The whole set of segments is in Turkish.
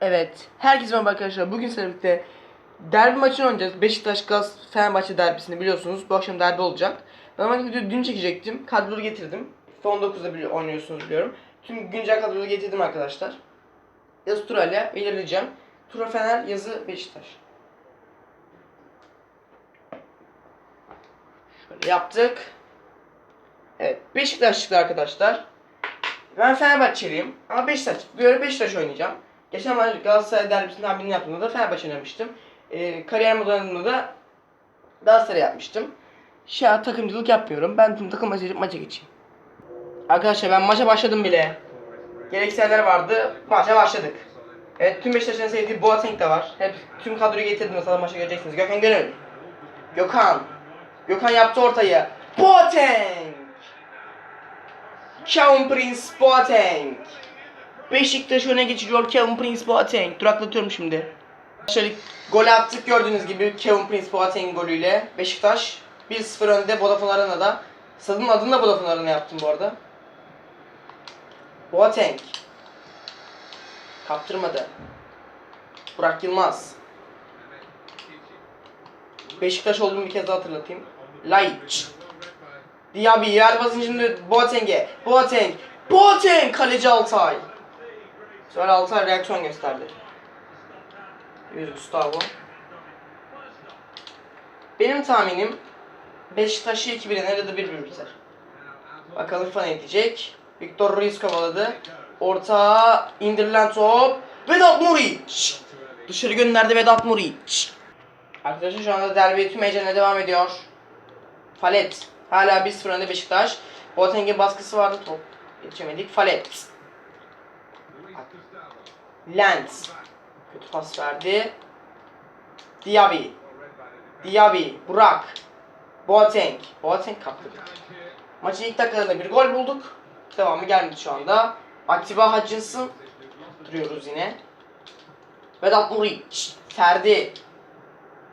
Evet. Herkese merhaba arkadaşlar. Bugün sizlerle birlikte derbi maçını oynayacağız. Beşiktaş Gaz Fenerbahçe derbisini biliyorsunuz. Bu akşam derbi olacak. Normalde videoyu dün çekecektim. Kadroları getirdim. FIFA 19'da bili- oynuyorsunuz biliyorum. Tüm güncel kadroları getirdim arkadaşlar. Yazı Tural'le belirleyeceğim. Tura Fener, yazı Beşiktaş. Şöyle yaptık. Evet. Beşiktaş çıktı arkadaşlar. Ben Fenerbahçeliyim ama Beşiktaş. Bu ara Beşiktaş oynayacağım. Geçen maç Galatasaray derbisinin tahminini yaptığımda da Fenerbahçe oynamıştım. Ee, kariyer modelimde da Galatasaray yapmıştım. Şu an takımcılık yapmıyorum. Ben tüm takım maçı maça geçeyim. Arkadaşlar ben maça başladım bile. Gereksinler vardı. Maça başladık. Evet tüm Beşiktaş'ın sevdiği Boateng de var. Hep tüm kadroyu getirdim mesela maça göreceksiniz. Gökhan Gönül. Gökhan. Gökhan yaptı ortayı. Boateng. Kevin Prince Boateng. Beşiktaş öne geçiriyor Kevin Prince Boateng. Duraklatıyorum şimdi. Şöyle gol attık gördüğünüz gibi Kevin Prince Boateng golüyle. Beşiktaş 1-0 önde Vodafone Arena'da. Stadın adını da Vodafone Arena yaptım bu arada. Boateng. Kaptırmadı. Burak Yılmaz. Beşiktaş olduğumu bir kez daha hatırlatayım. Laiç. Diaby yer basın şimdi Boateng'e. Boateng. Boateng kaleci Altay. Sonra Altay reaksiyon gösterdi. Luis Gustavo. Benim tahminim Beşiktaş'ı 2-1 yener ya da 1-1 biter. Bakalım fan edecek. Victor Ruiz kovaladı. Orta indirilen top. Vedat Muriç. Dışarı gönderdi Vedat Muriç. Arkadaşlar şu anda derbi tüm heyecanla devam ediyor. Falet. Hala 1-0 önde Beşiktaş. Boateng'in baskısı vardı. Top yetişemedik. Falet. Lens. Kötü pas verdi. Diaby. Diaby. Burak. Boateng. Boateng kaptı. Maçın ilk dakikalarında bir gol bulduk. Devamı gelmedi şu anda. Atiba Hutchinson. Duruyoruz yine. Vedat Muriç. Ferdi.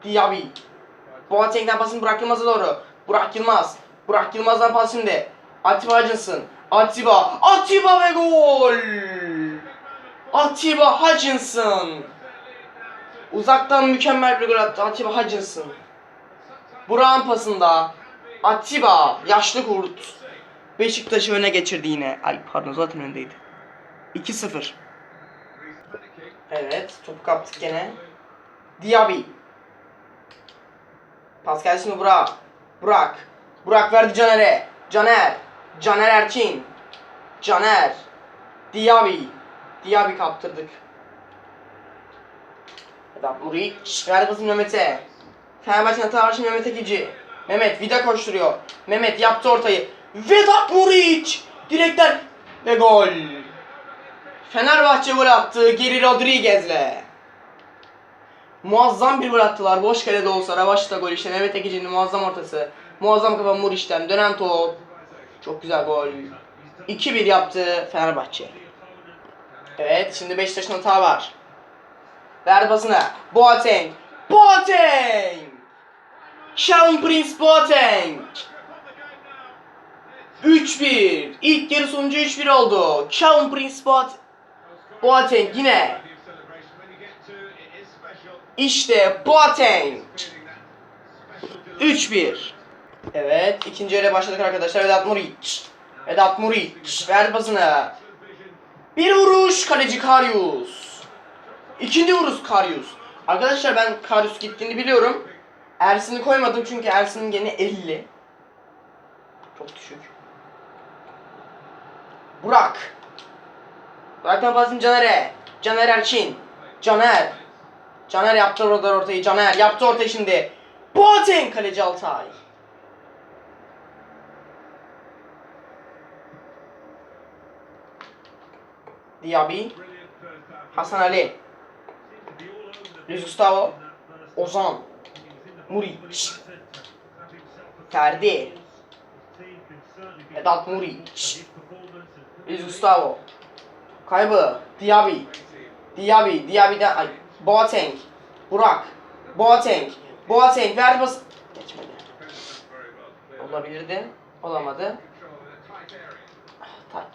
Diaby. Boateng'den pasını Burak Yılmaz'a doğru. Burak Yılmaz. Burak Yılmaz'dan pas şimdi. Atiba Hutchinson. Atiba. Atiba ve gol. Atiba Hutchinson. Uzaktan mükemmel bir gol attı Atiba Hutchinson. Burak'ın pasında. Atiba. Yaşlı kurt. Beşiktaş'ı öne geçirdi yine. Ay pardon zaten öndeydi. 2-0. Evet. Topu kaptık gene. Diaby. Pas geldi şimdi Burak. Burak. Burak verdi Caner'e. Caner. Caner Erkin. Caner. Diaby. Diaby kaptırdık. Vedat Muriç. Verdi pasını Mehmet'e. Fenerbahçe'nin hata var şimdi Mehmet Ekici. Mehmet vida koşturuyor. Mehmet yaptı ortayı. Vedat Muriç. Direkten ve gol. Fenerbahçe gol attı Geri Rodriguez'le. Muazzam bir gol attılar. Boş kalede olsa Ravaş'ta gol işte. Mehmet Ekici'nin muazzam ortası. Muazzam kafa Muriç'ten. Dönen top. Çok güzel gol. 2-1 yaptı Fenerbahçe. Evet şimdi Beşiktaş'ın hata var. Ver basına. Boateng. Boateng. Sean Prince Boateng. 3-1. İlk yarı sonucu 3-1 oldu. Sean Prince Boat Boateng yine. İşte Boateng. 3-1. Evet, ikinci yere başladık arkadaşlar. Vedat Muriç. Vedat Muriç. Ver basını. Bir vuruş kaleci Karius. İkinci vuruş Karius. Arkadaşlar ben Karius gittiğini biliyorum. Ersin'i koymadım çünkü Ersin'in gene 50. Çok düşük. Burak. Burak'tan pasını Caner'e. Caner Erçin. Caner. Caner yaptı orada ortayı. Caner yaptı ortayı şimdi. Boateng kaleci Altay. Diaby. Hasan Ali. Luis Gustavo. Ozan. Muriç. Ferdi. Vedat Muriç. Luis Gustavo. Kaybı. Diaby. Diaby. Diaby'den ay. Boateng. Burak. Boateng. Boateng. Verdi bas. Geçmedi. Olabilirdi. Olamadı. Ah,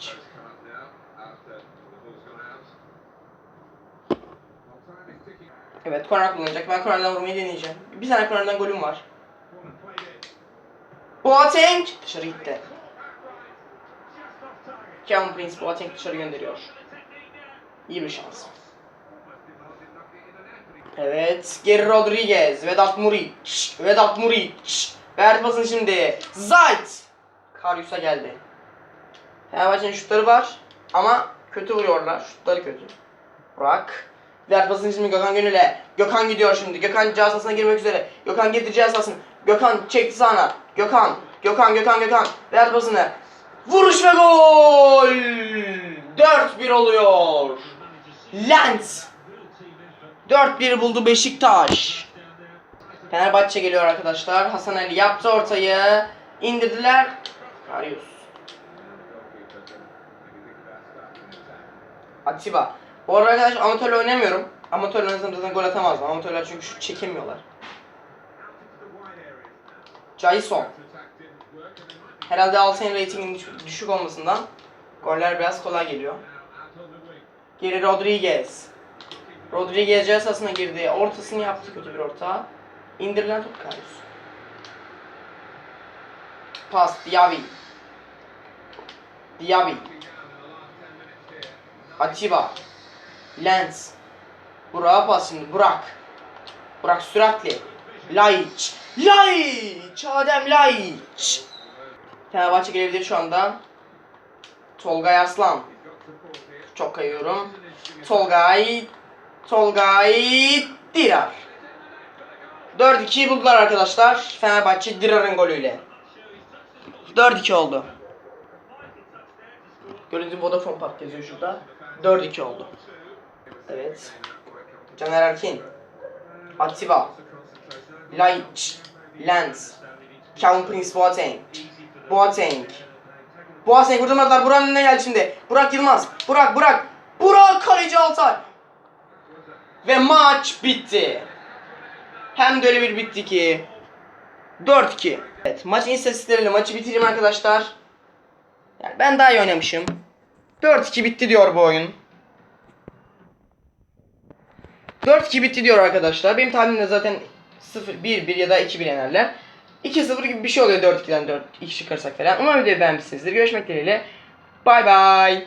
Evet korner kullanacak. Ben kornerden vurmayı deneyeceğim. Bir tane kornerden golüm var. Boateng dışarı gitti. Kevin Prince Boateng dışarı gönderiyor. İyi bir şans. Evet, Geri Rodriguez, Vedat Muric, Vedat Muric. Verdi pasını şimdi. Zayt. Karius'a geldi. Fenerbahçe'nin şutları var ama kötü vuruyorlar. Şutları kötü. Burak. Verdi pasını şimdi Gökhan Gönül'e. Gökhan gidiyor şimdi. Gökhan cihaz sahasına girmek üzere. Gökhan girdi cihaz sahasına. Gökhan çekti sağına. Gökhan. Gökhan, Gökhan, Gökhan. Verdi pasını. Vuruş ve gol! 4-1 oluyor. Lens. 4-1 buldu Beşiktaş. Fenerbahçe geliyor arkadaşlar. Hasan Ali yaptı ortayı. İndirdiler. Karius. Atiba. Bu arada arkadaş amatörle oynamıyorum. Amatörle oynasam zaten gol atamazdım. Amatörler çünkü şut çekemiyorlar. Jason. Herhalde Altay'ın reytinginin düş- düşük olmasından goller biraz kolay geliyor. Geri Rodriguez. Rodriguez cezasına girdi. Ortasını yaptı kötü bir orta. İndirilen top Karius. Pas Diaby. Diaby. Atiba. Lens. Burak'a pas şimdi. Burak. Burak süratli. Laiç. Laiç. Adem Laiç. Fenerbahçe gelebilir şu anda. Tolgay Arslan. Çok kayıyorum. Tolgay. Tolgay Dirar. 4-2'yi buldular arkadaşlar. Fenerbahçe Dirar'ın golüyle. 4-2 oldu. Görüntü Vodafone Park yazıyor şurada. 4-2 oldu. Evet. Caner Erkin. Atiba. Laiç. Lens. Kevin Prince Boateng. Boateng. Boateng vurdurmadılar. Burak'ın önüne geldi şimdi. Burak Yılmaz. Burak, Burak. Burak kaleci Altay. Ve maç bitti. Hem de öyle bir bitti ki. 4-2. Evet maçın istatistikleriyle maçı bitireyim arkadaşlar. Yani ben daha iyi oynamışım. 4-2 bitti diyor bu oyun. 4-2 bitti diyor arkadaşlar. Benim tahminimde zaten 0-1-1 ya da 2-1 yenerler. 2-0 gibi bir şey oluyor 4-2'den 4 2 çıkarsak falan. Umarım videoyu beğenmişsinizdir. Görüşmek dileğiyle. Bay bay.